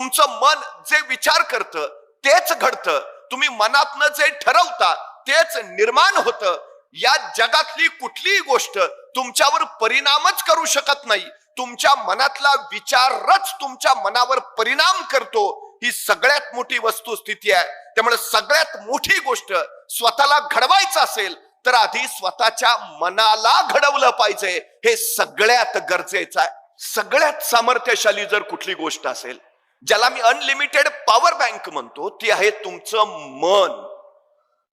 तुमचं मन जे विचार करतं तेच घडतं. तुम्ही मनातनं जे ठरवता तेच निर्माण होतं. या जगातली कुठलीही गोष्ट तुमच्यावर परिणामच करू शकत नाही. तुमच्या मनातला विचारच तुमच्या मनावर परिणाम करतो. ही सगळ्यात मोठी वस्तुस्थिती आहे. त्यामुळे सगळ्यात मोठी गोष्ट स्वतःला घडवायचं असेल तर आधी स्वतःच्या मनाला घडवलं पाहिजे. हे सगळ्यात गरजेचं आहे. सगळ्यात सामर्थ्यशाली जर कुठली गोष्ट असेल ज्याला मी अनलिमिटेड पॉवर बँक म्हणतो ती आहे तुमचं मन.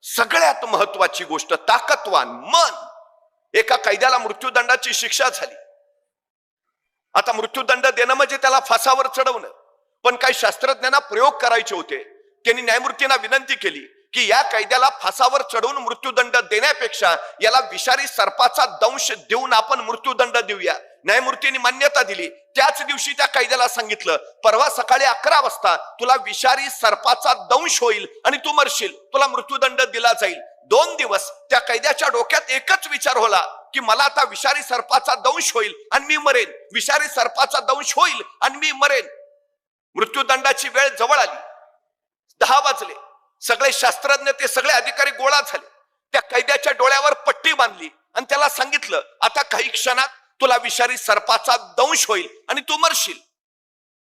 सगळ्यात महत्वाची गोष्ट ताकदवान मन. एका कैद्याला मृत्यूदंडाची शिक्षा झाली. आता मृत्यूदंड देणं म्हणजे त्याला फासावर चढवणं. पण काही शास्त्रज्ञांना प्रयोग करायचे होते. त्यांनी न्यायमूर्तींना विनंती केली की या कैद्याला फासावर चढवून मृत्यूदंड देण्यापेक्षा याला विषारी सर्पाचा दंश देऊन आपण मृत्यूदंड देऊया. न्यायमूर्तींनी मान्यता दिली. त्याच दिवशी त्या कैद्याला सांगितलं परवा सकाळी अकरा वाजता तुला विषारी सर्पाचा दंश होईल आणि तू मरशील. तुला मृत्यूदंड दिला जाईल. दोन दिवस त्या कैद्याच्या डोक्यात एकच विचार होला की मला आता विषारी सर्पाचा दंश होईल आणि मी मरेन. विषारी सर्पाचा दंश होईल आणि मी मरेन. मृत्यूदंडाची वेळ जवळ आली. दहा वाजले. सगळे शास्त्रज्ञ ते सगळे अधिकारी गोळा झाले. त्या कैद्याच्या डोळ्यावर पट्टी बांधली आणि त्याला सांगितलं आता काही क्षणात तुला विषारी सर्पाचा दंश होईल आणि तू मरशील.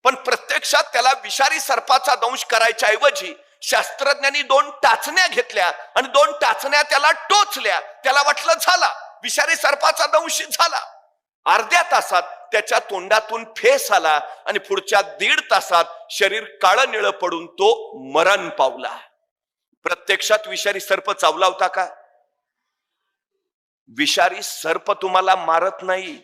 पण प्रत्यक्षात त्याला विषारी सर्पाचा दंश करायच्या ऐवजी शास्त्रज्ञांनी दोन टाचण्या घेतल्या आणि दोन टाचण्या त्याला टोचल्या. त्याला वाटलं झाला विषारी सर्पाचा दंश झाला. अर्ध्या तासात त्याच्या तोंडातून फेस आला आणि पुढच्या दीड तासात शरीर काळं निळं पडून तो मरण पावला. प्रत्यक्षात विषारी सर्प चावला होता का? विषारी सर्प तुम्हाला मारत नाही.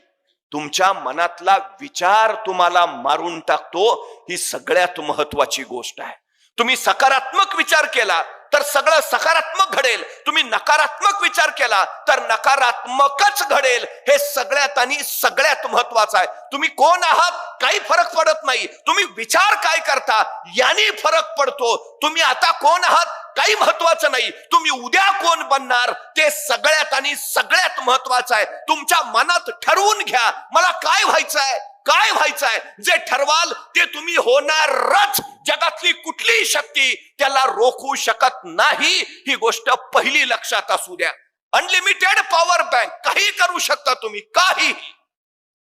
तुमच्या मनातला विचार तुम्हाला मारून टाकतो ही सगळ्यात महत्वाची गोष्ट आहे. तुम्ही सकारात्मक विचार केला तर सगळं सकारात्मक घडेल. तुम्ही नकारात्मक विचार केला तर नकारात्मकच घडेल. हे सगळ्यात आणि सगळ्यात महत्वाचं आहे. तुम्ही कोण आहात? काही फरक पडत नाही. तुम्ही विचार काय करता? याने फरक पडतो. तुम्ही आता कोण आहात? काही महत्वाचं नाही. तुम्ही उद्या कोण बनणार? ते सगळ्यात आणि सगळ्यात महत्वाचं आहे. तुमच्या मनात ठरवून घ्या. मला काय व्हायचं आहे काय व्हायचं आहे जे ठरवाल ते तुम्ही होणारच. जगातली कुठलीही शक्ती त्याला रोखू शकत नाही. ही गोष्ट पहिली लक्षात असू द्या. अनलिमिटेड पॉवर बँक काही करू शकता तुम्ही. काही.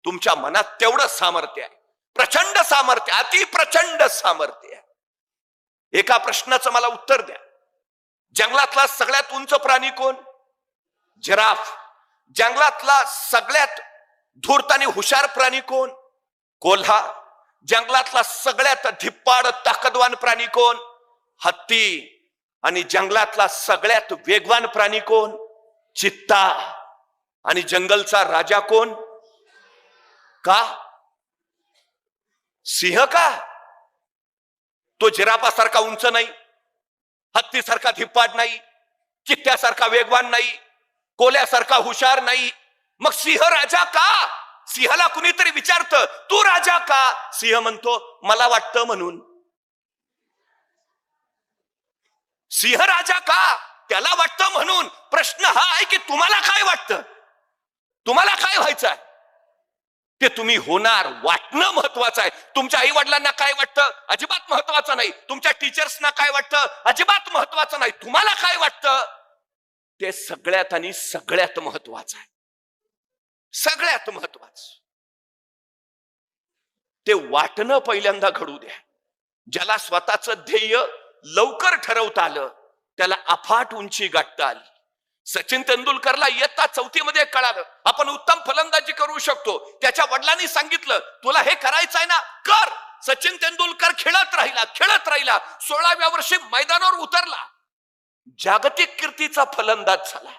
तुमच्या मनात तेवढं सामर्थ्य आहे. प्रचंड सामर्थ्य अति प्रचंड सामर्थ्य आहे. एका प्रश्नाचं मला उत्तर द्या. जंगलातला सगळ्यात उंच प्राणी कोण? जिराफ. जंगलातला सगळ्यात धूर्त आणि हुशार प्राणी कोण? कोल्हा. जंगलातला सगळ्यात धिप्पाड ताकदवान प्राणी कोण? हत्ती. आणि जंगलातला सगळ्यात वेगवान प्राणी कोण? चित्ता. आणि जंगलचा राजा कोण? का? सिंह का? तो जिराफासारखा उंच नाही. हत्तीसारखा धिप्पाड नाही चित्त्यासारखा वेगवान नाही कोल्यासारखा हुशार नाही. मग सिंह राजा का? सिंहाला कुणीतरी विचारत तू राजा का? सिंह म्हणतो मला वाटतं म्हणून. सिंह राजा का? त्याला वाटतं म्हणून. प्रश्न हा आहे की तुम्हाला काय वाटतं? तुम्हाला काय व्हायचं आहे? ते तुम्ही होणार वाटणं महत्वाचं आहे. तुमच्या आई वडिलांना काय वाटतं? अजिबात महत्वाचं नाही. तुमच्या टीचर्सना काय वाटतं? अजिबात महत्वाचं नाही. तुम्हाला काय वाटतं? ते सगळ्यात आणि सगळ्यात महत्वाचं आहे. सगळ्यात महत्वाचं. ते वाटणं पहिल्यांदा घडू द्या. ज्याला स्वतःचं ध्येय लवकर ठरवता आलं त्याला अफाट उंची गाठता आली. सचिन तेंडुलकरला इयत्ता चौथीमध्ये कळालं. आपण उत्तम फलंदाजी शकतो. त्याच्या वडिलांनी सांगितलं तुला हे करायचं आहे ना कर. सचिन तेंडुलकर खेळत राहिला खेळत राहिला. सोळाव्या वर्षी मैदानावर उतरला. जागतिक कीर्तीचा फलंदाज झाला.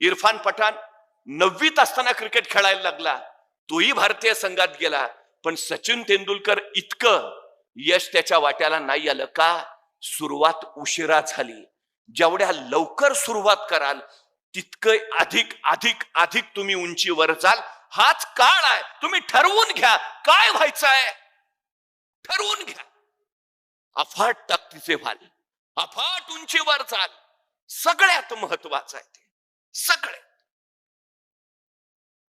इरफान पठाण नववीत असताना क्रिकेट खेळायला लागला. तोही भारतीय संघात गेला. पण सचिन तेंडुलकर इतकं यश त्याच्या वाट्याला नाही आलं का? सुरुवात उशिरा झाली. जेवढ्या लवकर सुरुवात कराल तितकं अधिक अधिक अधिक तुम्ही उंचीवर जाल. हाच काळ आहे. तुम्ही ठरवून घ्या. काय व्हायचं आहे ठरवून घ्या. अफाट ताकदीचे व्हाल. अफाट उंचीवर जाल. सगळ्यात महत्वाचं आहे ते. सगळे